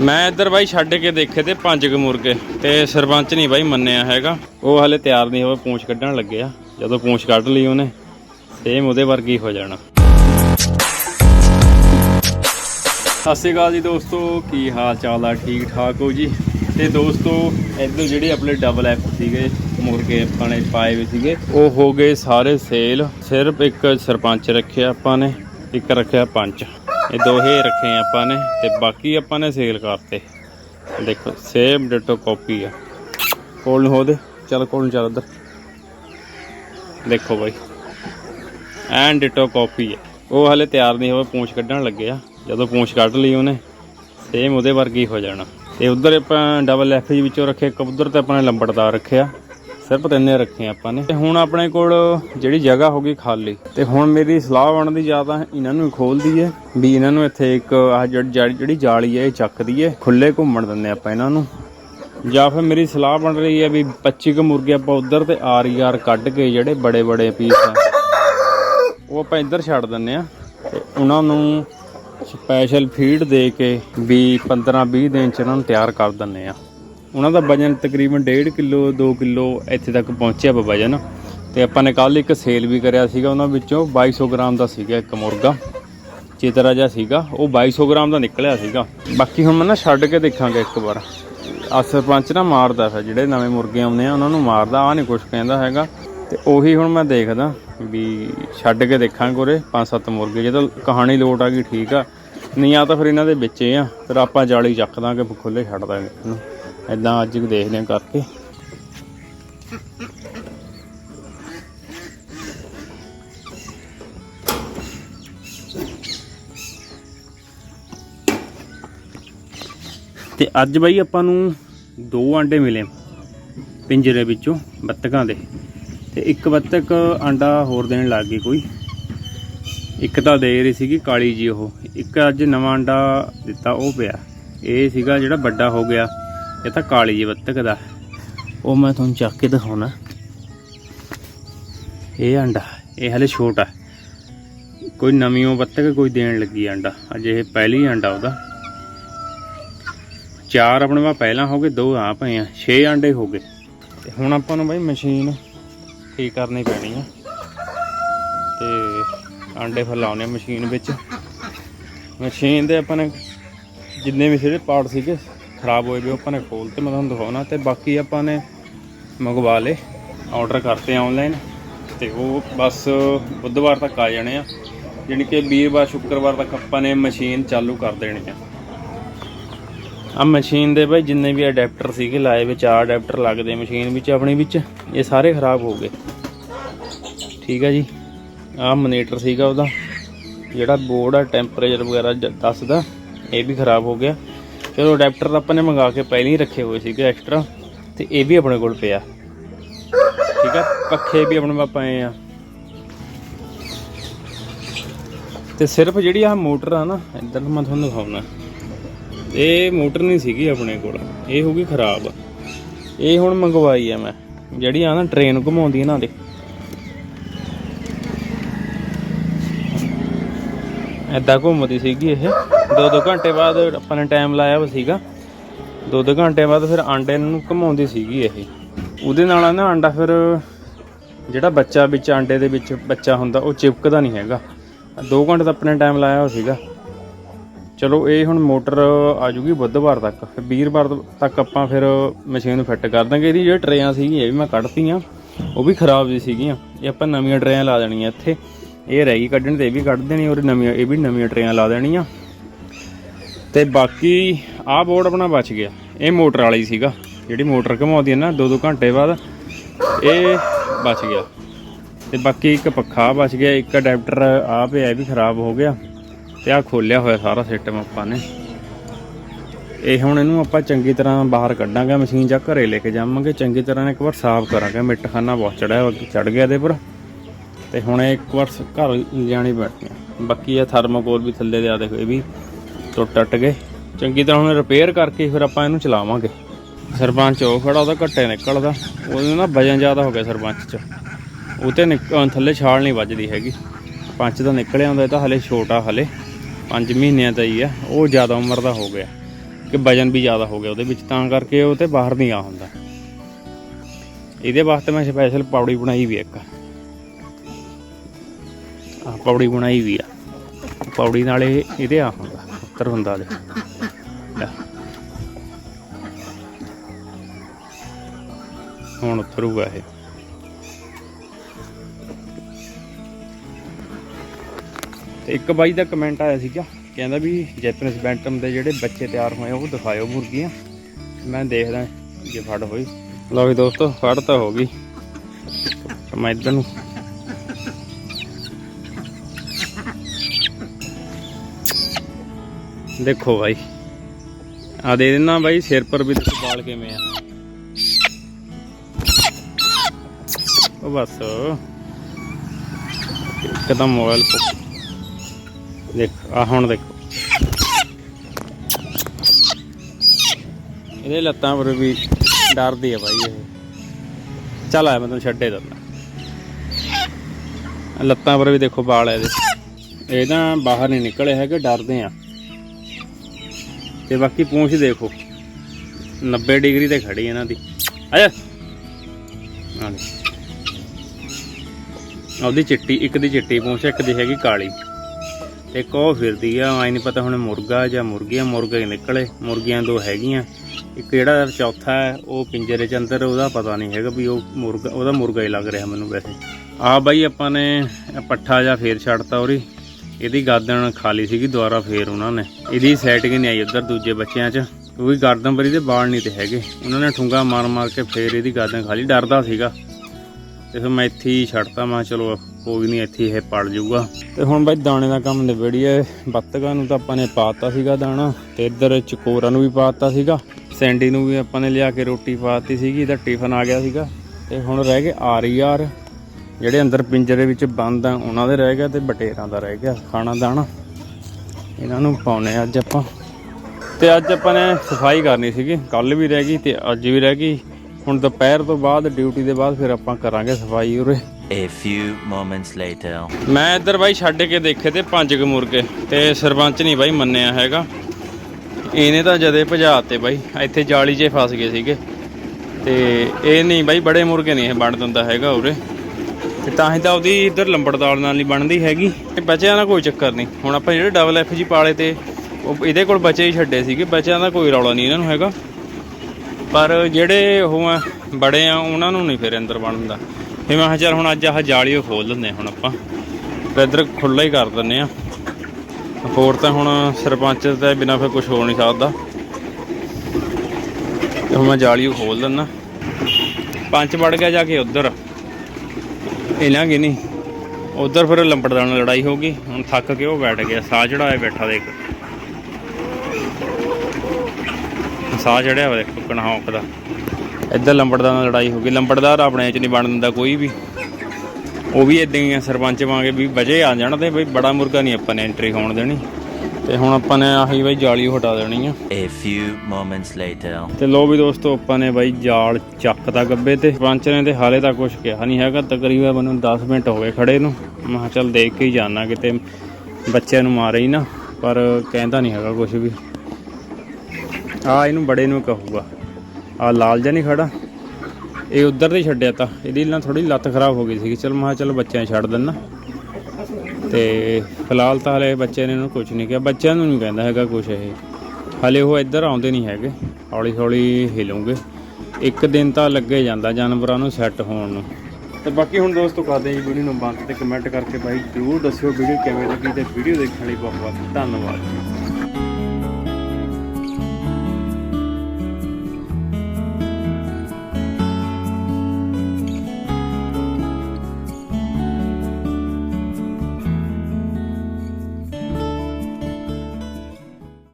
ਮੈਂ ਇੱਧਰ ਬਾਈ ਛੱਡ ਕੇ ਦੇਖੇ ਤੇ ਪੰਜ ਕੁ ਮੁਰਗੇ ਤੇ ਸਰਪੰਚ ਨਹੀਂ ਬਾਈ ਮੰਨਿਆ ਹੈਗਾ। ਉਹ ਹਲੇ ਤਿਆਰ ਨਹੀਂ ਹੋਏ, ਪੂੰਛ ਕੱਢਣ ਲੱਗੇ ਆ। ਜਦੋਂ ਪੂੰਛ ਕੱਢ ਲਈ ਉਹਨੇ ਸੇਮ ਉਹਦੇ ਵਰਗੀ ਹੋ ਜਾਣਾ। ਸਤਿ ਸ਼੍ਰੀ ਅਕਾਲ ਜੀ ਦੋਸਤੋ, ਕੀ ਹਾਲ ਚਾਲ ਆ? ਠੀਕ ਠਾਕ ਹੋ ਜੀ? ਤੇ ਦੋਸਤੋ, ਇੱਧਰ ਜਿਹੜੇ ਆਪਣੇ ਡਬਲ ਐਫ ਸੀਗੇ, ਮੁਰਗੇ ਆਪਾਂ ਨੇ ਪਾਏ ਹੋਏ ਸੀਗੇ, ਉਹ ਹੋ ਗਏ ਸਾਰੇ ਸੇਲ ਸਿਰਫ ਇੱਕ ਸਰਪੰਚ ਰੱਖਿਆ ਆਪਾਂ ਨੇ, ਇੱਕ ਰੱਖਿਆ ਪੰਚ ਇਹ ਦੋਹੇ ਰੱਖੇ ਆਪਾਂ ਨੇ ਤੇ ਬਾਕੀ ਆਪਾਂ ਨੇ ਸੇਲ ਕਰਤੇ। ਦੇਖੋ ਸੇਮ ਡਿਟੋ ਕਾਪੀ ਆ। ਕੋਲ ਨੂੰ ਹੋ ਚੱਲ ਕੋਲ ਨੂੰ ਚੱਲ ਉੱਧਰ। ਦੇਖੋ ਬਾਈ ਐਂਡ ਡਿਟੋ ਕਾਪੀ ਹੈ ਉਹ ਹਲੇ ਤਿਆਰ ਨਹੀਂ ਹੋਵੇ ਪੂੰਛ ਕੱਢਣ ਲੱਗੇ ਆ। ਜਦੋਂ ਪੂੰਛ ਕੱਢ ਲਈ ਉਹਨੇ ਸੇਮ ਉਹਦੇ ਵਰਗੀ ਹੋ ਜਾਣਾ। ਤੇ ਉਧਰ ਆਪਾਂ ਡਬਲ ਐਫ ਜੀ ਵਿੱਚੋਂ ਰੱਖੇ ਕਬੂਤਰ ਤੇ ਆਪਾਂ ਨੇ ਲੰਬੜਦਾਰ ਰੱਖਿਆ। ਸਿਰਫ ਤਿੰਨੇ ਰੱਖੇ ਆਪਾਂ ਨੇ। ਤੇ ਹੁਣ ਆਪਣੇ ਕੋਲ ਜਿਹੜੀ ਜਗ੍ਹਾ ਹੋ ਗਈ ਖਾਲੀ। ਤੇ ਹੁਣ ਮੇਰੀ ਸਲਾਹ ਬਣਦੀ ਜ਼ਿਆਦਾ ਇਹਨਾਂ ਨੂੰ ਖੋਲ ਦਈਏ ਵੀ ਇਹਨਾਂ ਨੂੰ ਇੱਥੇ ਇੱਕ ਆਹ ਜਿਹੜੀ ਜਾਲੀ ਹੈ ਇਹ ਚੱਕ ਦਈਏ ਖੁੱਲੇ ਘੁੰਮਣ ਦਿੰਦੇ ਆਪਾਂ ਇਹਨਾਂ ਨੂੰ। ਜਾਂ ਫਿਰ ਮੇਰੀ ਸਲਾਹ ਬਣ ਰਹੀ ਹੈ ਵੀ 25 ਕੁ ਮੁਰਗੇ ਆਪਾਂ ਉਧਰ ਤੇ ਆਰ ਆਰ ਕੱਢ ਕੇ ਜਿਹੜੇ ਬੜੇ ਬੜੇ ਪੀਸ ਆ, ਉਹ ਆਪਾਂ ਇੱਧਰ ਛੱਡ ਦਿੰਨੇ ਆ। ਤੇ ਉਹਨਾਂ ਨੂੰ ਸਪੈਸ਼ਲ ਫੀਡ ਦੇ ਕੇ ਵੀ 15 20 ਦਿਨ ਚ ਇਹਨਾਂ ਨੂੰ ਤਿਆਰ ਕਰ ਦਿੰਨੇ ਆ। ਉਹਨਾਂ ਦਾ ਵਜਨ ਤਕਰੀਬਨ 1.5 ਕਿਲੋ 2 ਕਿਲੋ ਇੱਥੇ ਤੱਕ ਪਹੁੰਚਿਆ ਵਾ ਵਜਨ। ਤੇ ਆਪਾਂ ਨੇ ਕੱਲ ਇੱਕ ਸੇਲ ਵੀ ਕਰਿਆ ਸੀਗਾ, ਉਹਨਾਂ ਵਿੱਚੋਂ 2200 ਗ੍ਰਾਮ ਦਾ ਸੀਗਾ ਇੱਕ ਮੁਰਗਾ। ਚਿਤਰਾ ਜਿਹਾ ਸੀਗਾ, ਉਹ 2200 ਗ੍ਰਾਮ ਦਾ ਨਿਕਲਿਆ ਸੀਗਾ। ਬਾਕੀ ਹੁਣ ਮੈਂ ਨਾ ਛੱਡ ਕੇ ਦੇਖਾਂਗਾ ਇੱਕ ਵਾਰ। ਆ ਸਰਪੰਚ ਨਾ ਮਾਰਦਾ ਹੈ ਜਿਹੜੇ ਨਵੇਂ ਮੁਰਗੇ ਆਉਂਦੇ ਆ, ਉਹਨਾਂ ਨੂੰ ਮਾਰਦਾ ਆ ਨਹੀਂ ਕੁਝ ਕਹਿੰਦਾ ਹੈਗਾ। ਤੇ ਉਹੀ ਹੁਣ ਮੈਂ ਦੇਖਦਾ ਵੀ ਛੱਡ ਕੇ ਦੇਖਾਂਗੇ ਉਰੇ ਪੰਜ ਸੱਤ ਮੁਰਗੇ ਜਦੋਂ ਕਹਾਣੀ ਲੋਟ ਆ ਗਈ, ਠੀਕ ਆ। ਨਹੀਂ ਆ ਤਾਂ ਫਿਰ ਇਹਨਾਂ ਦੇ ਵਿੱਚ ਹੀ ਆ, ਫਿਰ ਆਪਾਂ ਜਾਲੀ ਚੱਕ ਦਾਂਗੇ ਖੁੱਲੇ ਛੱਡ ਦਾਂਗੇ। ਇਹਨੂੰ ਇਦਾਂ ਅੱਜ ਦੇਖਦੇ ਆ ਕਰਕੇ। ਤੇ ਅੱਜ ਬਾਈ ਆਪਾਂ ਨੂੰ ਦੋ ਆਂਡੇ ਮਿਲੇ ਪਿੰਜਰੇ ਵਿੱਚੋਂ ਬੱਤਕਾਂ ਦੇ। ਤੇ ਇੱਕ ਬੱਤਕ ਆਂਡਾ ਹੋਰ ਦੇਣ ਲੱਗ ਗਈ ਕੋਈ। ਇੱਕ ਤਾਂ ਦੇ ਰਹੀ ਸੀਗੀ ਕਾਲੀ ਜੀ ਉਹ। ਇੱਕ ਅੱਜ ਨਵਾਂ ਆਂਡਾ ਦਿੱਤਾ ਉਹ ਪਿਆ। ਇਹ ਸੀਗਾ ਜਿਹੜਾ ਵੱਡਾ ਹੋ ਗਿਆ। ਇਹ ਤਾਂ ਕਾਲੀ ਜੀ ਬੱਤਕ ਦਾ। ਉਹ ਮੈਂ ਤੁਹਾਨੂੰ ਚੱਕ ਕੇ ਦਿਖਾਉਣਾ। ਇਹ ਆਂਡਾ ਇਹ ਹਲੇ ਛੋਟਾ। ਕੋਈ ਨਵੀਂ ਉਹ ਬੱਤਕ ਕੋਈ ਦੇਣ ਲੱਗੀ ਆਂਡਾ ਅੱਜ ਇਹ ਪਹਿਲੀ ਆਂਡਾ ਉਹਦਾ। ਚਾਰ ਆਪਣੇ ਪਾ ਪਹਿਲਾਂ ਹੋ ਗਏ, ਦੋ ਆ ਪਏ ਆ। 6 ਆਂਡੇ ਹੋ ਗਏ। ਤੇ ਹੁਣ ਆਪਾਂ ਨੂੰ ਬਾਈ ਮਸ਼ੀਨ ਠੀਕ ਕਰਨੀ ਪੈਣੀ ਆ। ਤੇ ਆਂਡੇ ਫਿਰ ਲਾਉਣੇ ਮਸ਼ੀਨ ਵਿੱਚ। ਮਸ਼ੀਨ ਦੇ ਆਪਾਂ ਨੇ ਜਿੰਨੇ ਵੀ ਜਿਹੜੇ ਪਾਰਟ ਸੀਗੇ ਖਰਾਬ ਹੋਏ ਵੀ ਆਪਾਂ ਨੇ ਖੋਲ ਤੇ ਮੈਂ ਤੁਹਾਨੂੰ ਦਿਖਾਉਣਾ ਤੇ ਬਾਕੀ ਆਪਾਂ ਨੇ ਮੰਗਵਾ ਲਏ ਆਰਡਰ ਕਰਤੇ ਆਨਲਾਈਨ ਤੇ ਉਹ ਬਸ ਬੁੱਧਵਾਰ ਤੱਕ ਆ ਜਾਣੇ ਆ। ਜਾਣੀ ਕਿ ਵੀਰਵਾਰ, ਸ਼ੁੱਕਰਵਾਰ ਤੱਕ ਆਪਾਂ ਨੇ ਮਸ਼ੀਨ ਚਾਲੂ ਕਰ ਦੇਣੀ ਆ। ਆ ਮਸ਼ੀਨ ਦੇ ਭਾਈ ਜਿੰਨੇ ਵੀ ਅਡਾਪਟਰ ਸੀਗੇ ਲਾਏ ਵਿੱਚ ਆ ਅਡਾਪਟਰ ਲੱਗਦੇ ਮਸ਼ੀਨ ਵਿੱਚ, ਆਪਣੀ ਵਿੱਚ, ਇਹ ਸਾਰੇ ਖਰਾਬ ਹੋ ਗਏ। ਠੀਕ ਆ ਜੀ। ਆ ਮਨੀਟਰ ਸੀਗਾ ਉਹਦਾ। ਜਿਹੜਾ ਬੋਰਡ ਆ ਟੈਂਪਰੇਚਰ ਵਗੈਰਾ ਜ- ਦੱਸਦਾ, ਇਹ ਵੀ ਖਰਾਬ ਹੋ ਗਿਆ। ਚਲੋ ਅਡਾਪਟਰ ਆਪਾਂ ਨੇ ਮੰਗਾ ਕੇ ਪਹਿਲਾਂ ਹੀ ਰੱਖੇ ਹੋਏ ਸੀਗੇ ਐਕਸਟਰਾ ਤੇ ਇਹ ਵੀ ਆਪਣੇ ਕੋਲ ਪਿਆ। ਠੀਕ ਆ? ਪੱਖੇ ਵੀ ਆਪਣੇ ਕੋਲ ਪਏ ਆ। ਤੇ ਸਿਰਫ ਜਿਹੜੀ ਆ ਮੋਟਰ ਆ ਨਾ, ਇੱਧਰ ਮੈਂ ਤੁਹਾਨੂੰ ਦਿਖਾਉਣਾ। ਇਹ ਮੋਟਰ ਨਹੀਂ ਸੀਗੀ ਆਪਣੇ ਕੋਲ, ਇਹ ਹੋ ਗਈ ਖਰਾਬ। ਇਹ ਹੁਣ ਮੰਗਵਾਈ ਆ ਮੈਂ। ਜਿਹੜੀ ਆ ਨਾ ਟ੍ਰੇਨ ਘੁਮਾਉਂਦੀ ਇਹਨਾਂ ਦੇ ਐਦਾਂ ਘੁੰਮਦੀ ਸੀਗੀ ਇਹ। ਦੋ ਦੋ ਘੰਟੇ ਬਾਅਦ ਆਪਾਂ ਨੇ ਟਾਈਮ ਲਾਇਆ ਵਾ ਸੀਗਾ। ਦੋ ਦੋ ਘੰਟੇ ਬਾਅਦ ਫਿਰ ਆਂਡੇ ਨੂੰ ਘੁਮਾਉਂਦੀ ਸੀਗੀ ਇਹ। ਉਹਦੇ ਨਾਲ ਨਾ ਆਂਡਾ ਫਿਰ ਜਿਹੜਾ ਬੱਚਾ ਵਿੱਚ ਆਂਡੇ ਦੇ ਵਿੱਚ ਬੱਚਾ ਹੁੰਦਾ, ਉਹ ਚਿਪਕਦਾ ਨਹੀਂ ਹੈਗਾ। ਦੋ ਘੰਟੇ ਦਾ ਆਪਣੇ ਟਾਈਮ ਲਾਇਆ ਹੋਇਆ ਸੀਗਾ। ਚਲੋ ਇਹ ਹੁਣ ਮੋਟਰ ਆ ਜੂਗੀ ਬੁੱਧਵਾਰ ਤੱਕ। ਫਿਰ ਵੀਰਵਾਰ ਤੱਕ ਆਪਾਂ ਫਿਰ ਮਸ਼ੀਨ ਨੂੰ ਫਿੱਟ ਕਰ ਦਾਂਗੇ। ਇਹਦੀ ਜਿਹੜੀ ਟਰੇਆਂ ਸੀਗੀਆਂ, ਇਹ ਵੀ ਮੈਂ ਕੱਢਤੀਆਂ। ਉਹ ਵੀ ਖਰਾਬ ਜੀ ਸੀਗੀਆਂ। ਇਹ ਆਪਾਂ ਨਵੀਆਂ ਟਰੇਆਂ ਲਾ ਦੇਣੀਆਂ ਇੱਥੇ। ਇਹ ਰਹਿ ਗਈ ਕੱਢਣ ਤੇ ਇਹ ਵੀ ਕੱਢ ਦੇਣੀ ਔਰ ਨਵੀਆਂ, ਇਹ ਵੀ ਨਵੀਆਂ ਟਰੇਆਂ ਲਾ ਦੇਣੀਆਂ। ਤੇ ਬਾਕੀ ਆਹ ਬੋਰਡ ਆਪਣਾ ਬਚ ਗਿਆ। ਇਹ ਮੋਟਰ ਵਾਲੀ ਸੀਗਾ, ਜਿਹੜੀ ਮੋਟਰ ਘਮਾਉਂਦੀ ਹੈ ਨਾ ਦੋ ਦੋ ਘੰਟੇ ਬਾਅਦ, ਇਹ ਬਚ ਗਿਆ। ਤੇ ਬਾਕੀ ਇੱਕ ਪੱਖਾ ਬਚ ਗਿਆ, ਇੱਕ ਅਡਾਪਟਰ ਆ ਪਿਆ, ਇਹ ਵੀ ਖਰਾਬ ਹੋ ਗਿਆ। ਤੇ ਆ ਖੋਲਿਆ ਹੋਇਆ ਸਾਰਾ ਸਿਸਟਮ ਆਪਾਂ ਨੇ। ਇਹ ਹੁਣ ਇਹਨੂੰ ਆਪਾਂ ਚੰਗੀ ਤਰ੍ਹਾਂ ਬਾਹਰ ਕੱਢਾਂਗੇ, ਮਸ਼ੀਨ ਜਾਂ ਘਰੇ ਲੈ ਕੇ ਜਾਵਾਂਗੇ। ਚੰਗੀ ਤਰ੍ਹਾਂ ਇੱਕ ਵਾਰ ਸਾਫ਼ ਕਰਾਂਗੇ। ਮਿੱਟਖਾਨਾ ਬਹੁਤ ਚੜਿਆ ਚੜ ਗਿਆ ਇਹਦੇ ਪਰ। ਤੇ ਹੁਣ ਇਹ ਇੱਕ ਵਾਰ ਘਰ ਲਿਜਾਣੀ ਪੈਣੀ ਬਾਕੀ ਇਹ ਥਰਮੋਕੋਲ ਵੀ ਥੱਲੇ ਦੇ ਆ ਦੇਖੋ, ਇਹ ਵੀ ਟੁੱਟ ਟੱਟ ਗਏ। ਚੰਗੀ ਤਰ੍ਹਾਂ ਹੁਣ ਰਿਪੇਅਰ ਕਰਕੇ ਫਿਰ ਆਪਾਂ ਇਹਨੂੰ ਚਲਾਵਾਂਗੇ। ਸਰਪੰਚ ਉਹ ਖੜਾ, ਉਹਦਾ ਘੱਟੇ ਨਿਕਲਦਾ। ਉਹਦੇ ਨਾਲ ਵਜਨ ਜ਼ਿਆਦਾ ਹੋ ਗਿਆ ਸਰਪੰਚ ਚ। ਉਹ ਤੇ ਨਿਕ- ਥੱਲੇ ਛਾਲ ਨਹੀਂ ਵੱਜਦੀ ਹੈਗੀ। ਪੰਚ ਦਾ ਨਿਕਲਿਆ ਹੁੰਦਾ, ਇਹ ਤਾਂ ਹਲੇ ਛੋਟਾ ਹਲੇ। 5 ਮਹੀਨਿਆਂ ਦਾ ਹੀ ਆ। ਉਹ ਜ਼ਿਆਦਾ ਉਮਰ ਦਾ ਹੋ ਗਿਆ। ਕਿ ਵਜਨ ਵੀ ਜ਼ਿਆਦਾ ਹੋ ਗਿਆ ਉਹਦੇ ਵਿੱਚ। ਤਾਂ ਕਰਕੇ ਉਹ ਤੇ ਬਾਹਰ ਨਹੀਂ ਆ ਹੁੰਦਾ। ਇਹਦੇ ਵਾਸਤੇ ਮੈਂ ਸਪੈਸ਼ਲ ਪੌੜੀ ਬਣਾਈ ਵੀ ਇੱਕ। ਆ, ਪੌੜੀ ਬਣਾਈ ਵੀ ਆ। ਪੌੜੀ ਨਾਲ ਇਹਦੇ ਆ ਹੁੰਦਾ, ਉੱਤਰ ਹੁੰਦਾ ਦੇ। ਹੁਣ ਉਤਰੂਗਾ ਇਹ। ਤੇ ਇੱਕ ਬਾਈ ਦਾ ਕਮੈਂਟ ਆਇਆ ਸੀਗਾ, ਕਹਿੰਦਾ ਵੀ ਜੈਪਨੀਜ਼ ਬੈਂਟਮ ਦੇ ਜਿਹੜੇ ਬੱਚੇ ਤਿਆਰ ਹੋਏ ਉਹ ਦਿਖਾਇਓ ਮੁਰਗੀਆਂ। ਮੈਂ ਦੇਖਦਾ ਜੇ ਫੜ ਹੋਈ। ਲਓ ਵੀ ਦੋਸਤੋ, ਫੜ ਤਾਂ ਹੋ ਗਈ। ਮੈਂ ਇੱਧਰ ਨੂੰ ਦੇਖੋ ਬਾਈ। ਆ ਦੇ ਦੇਣਾ ਬਾਈ, ਸਿਰ ਪਰ ਵੀ ਦੇਖੋ ਬਾਲ ਕਿਵੇਂ ਆ। ਉਹ ਬਸ। ਇੱਕਦਮ ਮੋਬਾਈਲ ਦੇਖ ਆ ਹੁਣ ਦੇਖੋ। ਇਹਦੇ ਲੱਤਾਂ ਪਰ ਵੀ ਡਰਦੀ ਆ ਬਾਈ ਇਹ। ਚੱਲ ਆ ਮੈਂ ਤੈਨੂੰ ਛੱਡੇ ਦਿੰਦਾ ਲੱਤਾਂ ਪਰ ਵੀ ਦੇਖੋ ਵਾਲ ਇਹਦੇ। ਇਹ ਨਾ ਬਾਹਰ ਨਹੀਂ ਨਿਕਲੇ ਹੈਗੇ, ਡਰਦੇ ਆ। ਤੇ ਬਾਕੀ ਪੂੰਛ ਦੇਖੋ। 90 ਡਿਗਰੀ ਤੇ ਖੜੀ ਇਹਨਾਂ ਦੀ। ਆਜਾ। ਆ ਉਹਦੀ ਚਿੱਟੀ, ਇੱਕ ਦੀ ਚਿੱਟੀ ਪੂੰਛ, ਇੱਕ ਦੀ ਹੈਗੀ ਕਾਲੀ। ਤੇ ਇੱਕ ਉਹ ਫਿਰਦੀ ਆ ਆਈ ਨਹੀਂ ਪਤਾ ਹੁਣ ਮੁਰਗਾ ਜਾਂ ਮੁਰਗੀਆਂ, ਮੁਰਗੇ ਨਿਕਲੇ, ਮੁਰਗੀਆਂ ਦੋ ਹੈਗੀਆਂ। ਇੱਕ ਜਿਹੜਾ ਚੌਥਾ ਹੈ, ਉਹ ਪਿੰਜਰੇ ਚ ਅੰਦਰ, ਉਹਦਾ ਪਤਾ ਨਹੀਂ ਹੈਗਾ ਵੀ ਉਹ ਮੁਰਗਾ, ਉਹਦਾ ਮੁਰਗਾ ਹੀ ਲੱਗ ਰਿਹਾ ਮੈਨੂੰ ਵੈਸੇ। ਆ ਬਾਈ ਆਪਾਂ ਨੇ ਇਹ ਪੱਠਾ ਜਾਂ ਫੇਰ ਛੱਡਤਾ ਉਹਦੀ ਇਹਦੀ ਗਾਦਣ ਖਾਲੀ ਸੀਗੀ, ਦੁਬਾਰਾ ਫੇਰ ਉਹਨਾਂ ਨੇ। ਇਹਦੀ ਸੈਟਿੰਗ ਨਹੀਂ ਆਈ ਉੱਧਰ ਦੂਜੇ ਬੱਚਿਆਂ 'ਚ। ਕਿਉਂਕਿ ਗਰਦਨ ਬਰੀ ਦੇ ਬਾਲ ਨਹੀਂ ਤੇ ਹੈਗੇ। ਉਹਨਾਂ ਨੇ ਠੁੰਗਾ ਮਾਰ ਮਾਰ ਕੇ ਫੇਰ ਇਹਦੀ ਗਾਦਣ ਖਾਲੀ। ਡਰਦਾ ਸੀਗਾ। ਤੇ ਫਿਰ ਮੈਂ ਇੱਥੇ ਹੀ ਛੱਡਤਾ। ਮੈਂ ਕਿਹਾ ਚਲੋ ਕੋਈ ਨਹੀਂ, ਇੱਥੇ ਇਹ ਪੜ ਜਾਊਗਾ। ਤੇ ਹੁਣ ਬਾਈ ਦਾਣੇ ਦਾ ਕੰਮ ਨਿਬੜੀਏ ਬੱਤਕਾਂ ਨੂੰ ਤਾਂ ਆਪਾਂ ਨੇ ਪਾਤਾ ਸੀਗਾ ਦਾਣਾ। ਤੇ ਇੱਧਰ ਚਕੋਰਾਂ ਨੂੰ ਵੀ ਪਾਤਾ ਸੀਗਾ। ਸੈਂਡੀ ਨੂੰ ਵੀ ਆਪਾਂ ਨੇ ਲਿਆ ਕੇ ਰੋਟੀ ਪਾਤੀ ਸੀਗੀ। ਇਹਦਾ ਟਿਫਨ ਆ ਗਿਆ ਸੀਗਾ। ਤੇ ਹੁਣ ਰਹਿ ਗਏ ਆਰ ਯਾਰ ਜਿਹੜੇ ਅੰਦਰ ਪਿੰਜਰੇ ਵਿੱਚ ਬੰਦ ਆ ਉਹਨਾਂ ਦੇ ਰਹਿ ਗਿਆ ਤੇ ਬਟੇਰਾਂ ਦਾ ਰਹਿ ਗਿਆ ਖਾਣਾ ਦਾਣਾ। ਇਹਨਾਂ ਨੂੰ ਪਾਉਣੇ ਅੱਜ ਆਪਾਂ। ਤੇ ਅੱਜ ਆਪਾਂ ਨੇ ਸਫ਼ਾਈ ਕਰਨੀ ਸੀਗੀ ਕੱਲ ਵੀ ਰਹਿ ਗਈ ਤੇ ਅੱਜ ਵੀ ਰਹਿ ਗਈ। ਹੁਣ ਦੁਪਹਿਰ ਤੋਂ ਬਾਅਦ ਡਿਊਟੀ ਦੇ ਬਾਅਦ ਫਿਰ ਆਪਾਂ ਕਰਾਂਗੇ ਸਫ਼ਾਈ ਉਰੇ। A few moments later. ਮੈਂ ਇੱਧਰ ਬਾਈ ਛੱਡ ਕੇ ਦੇਖੇ ਤੇ ਪੰਜ ਕੁ ਮੁਰਗੇ ਤੇ ਸਰਪੰਚ ਨਹੀਂ ਬਾਈ ਮੰਨਿਆ ਹੈਗਾ। ਇਹਨੇ ਤਾਂ ਜਦੇ ਭਜਾਤੇ ਬਾਈ ਇੱਥੇ ਜਾਲੀ 'ਚ ਫਸ ਗਏ ਸੀਗੇ। ਤੇ ਇਹ ਨਹੀਂ ਬਾਈ ਬੜੇ ਮੁਰਗੇ ਨਹੀਂ ਇਹ ਬਣ ਦਿੰਦਾ ਹੈਗਾ ਉਰੇ। ਤੇ ਤਾਂ ਹੀ ਤਾਂ ਉਹਦੀ ਇੱਧਰ ਲੰਬੜਦਾਲ ਨਾਲ ਨਹੀਂ ਬਣਦੀ ਹੈਗੀ। ਤੇ ਬਚਿਆਂ ਦਾ ਕੋਈ ਚੱਕਰ ਨਹੀਂ। ਹੁਣ ਆਪਾਂ ਜਿਹੜੇ ਡਬਲ ਐਫ ਜੀ ਪਾਲੇ ਤੇ ਉਹ ਇਹਦੇ ਕੋਲ ਬਚੇ ਹੀ ਛੱਡੇ ਸੀਗੇ। ਬੱਚਿਆਂ ਦਾ ਕੋਈ ਰੌਲਾ ਨਹੀਂ ਇਹਨਾਂ ਨੂੰ ਹੈਗਾ। ਪਰ ਜਿਹੜੇ ਉਹ ਆ, ਬੜੇ ਆ, ਉਹਨਾਂ ਨੂੰ ਨਹੀਂ ਫਿਰ ਅੰਦਰ ਬਣਦਾ। ਫਿਰ ਮੈਂ ਕਿਹਾ ਚੱਲ ਹੁਣ ਅੱਜ ਆਹ ਜਾਲੀਓ ਉਹ ਖੋਲ ਦਿੰਦੇ ਹਾਂ ਹੁਣ ਆਪਾਂ। ਤੇ ਇੱਧਰ ਖੁੱਲਾ ਹੀ ਕਰ ਦਿੰਦੇ ਆ। ਹੋਰ ਤਾਂ ਹੁਣ ਸਰਪੰਚ ਤੇ ਬਿਨਾ ਫਿਰ ਕੁਝ ਹੋ ਨਹੀਂ ਸਕਦਾ ਹੁਣ ਮੈਂ ਜਾਲੀਓ ਖੋਲ ਦਿੰਦਾ। ਪੰਜ ਵੜ ਗਿਆ ਜਾ ਕੇ ਉਧਰ। ਇਹਨਾਂ ਗੇ ਨਹੀਂ। ਉਧਰ ਫਿਰ ਲੰਬੜਦਾਰ ਨਾਲ ਲੜਾਈ ਹੋ ਗਈ। ਹੁਣ ਥੱਕ ਕੇ ਉਹ ਬੈਠ ਗਿਆ। ਸਾਹ ਚੜਾਇਆ ਬੈਠਾ ਦੇਖ। ਸਾਹ ਚੜਿਆ ਵਾ ਦੇਖੋ ਕਣਹੌਕ ਦਾ ਇੱਧਰ ਲੰਬੜਦਾਰ ਨਾਲ ਲੜਾਈ ਹੋ ਗਈ। ਲੰਬੜਦਾਰ ਆਪਣੇ ਚ ਨਹੀਂ ਬਣ ਦਿੰਦਾ ਕੋਈ ਵੀ। ਉਹ ਵੀ ਇਦਾਂ ਹੀ ਸਰਪੰਚ ਵਾਂਗੇ ਵੀ ਵਜੇ ਆ ਜਾਣ ਤੇ ਬਈ ਬੜਾ ਮੁਰਗਾ ਨਹੀਂ ਆਪਾਂ ਨੇ ਐਂਟਰੀ ਹੋਣ ਦੇਣੀ। ਤੇ ਹੁਣ ਆਪਾਂ ਨੇ ਆਹੀ ਬਈ ਜਾਲੀ ਹਟਾ ਦੇਣੀ ਆ। A few moments later. ਤੇ ਲੋ ਵੀ ਦੋਸਤੋ ਆਪਾਂ ਨੇ ਬਾਈ ਜਾਲ ਚੱਕਦਾ ਗੱਬੇ ਤੇ। ਸਰਪੰਚ ਨੇ ਤੇ ਹਾਲੇ ਤੱਕ ਕੁਝ ਕਿਹਾ ਨਹੀਂ ਹੈਗਾ। ਤਕਰੀਬਨ ਮੈਨੂੰ 10 ਮਿੰਟ ਹੋ ਗਏ ਖੜੇ ਨੂੰ। ਮੈਂ ਚੱਲ ਦੇਖ ਕੇ ਹੀ ਜਾਣਾ ਕਿਤੇ ਬੱਚਿਆਂ ਨੂੰ ਮਾਰੇ ਹੀ ਨਾ ਪਰ ਕਹਿੰਦਾ ਨਹੀਂ ਹੈਗਾ ਕੁਝ ਵੀ। ਆ ਇਹਨੂੰ ਬੜੇ ਨੂੰ ਕਹੂਗਾ। ਆ ਲਾਲ ਜਿਹਾ ਨਹੀਂ ਖੜਾ। ਇਹ ਉਧਰ ਤੇ ਛੱਡਿਆ ਤਾਂ। ਇਹਦੀ ਨਾ ਥੋੜੀ ਲੱਤ ਖਰਾਬ ਹੋ ਗਈ ਸੀ ਚਲ ਮੈਂ ਚਲ ਬੱਚਿਆਂ ਛੱਡ ਦਿੰਨਾ। ਤੇ ਫਿਲਹਾਲ ਤਾਂ ਹਲੇ ਬੱਚੇ ਨੇ ਇਹਨੂੰ ਕੁਝ ਨਹੀਂ ਕਿਹਾ। ਬੱਚਿਆਂ ਨੂੰ ਨਹੀਂ ਕਹਿੰਦਾ ਹੈਗਾ ਕੁਝ ਇਹ। ਹਲੇ ਉਹ ਇੱਧਰ ਆਉਂਦੇ ਨਹੀਂ ਹੈਗੇ। ਹੌਲੀ ਹੌਲੀ ਹਿਲੂਗੇ। ਇੱਕ ਦਿਨ ਤਾਂ ਲੱਗੇ ਜਾਂਦਾ ਜਾਨਵਰਾਂ ਨੂੰ ਸੈੱਟ ਹੋਣ ਨੂੰ। ਤੇ ਬਾਕੀ ਹੁਣ ਦੋਸਤੋ ਕਰਦੇ ਜੀ ਵੀਡੀਓ ਨੂੰ ਬੰਦ ਤੇ ਕਮੈਂਟ ਕਰਕੇ ਬਾਈ ਜਰੂਰ ਦੱਸਿਓ ਵੀਡੀਓ ਕਿਵੇਂ ਲੱਗੀ ਤੇ ਵੀਡੀਓ ਦੇਖਣ ਲਈ ਬਹੁਤ ਬਹੁਤ ਧੰਨਵਾਦ।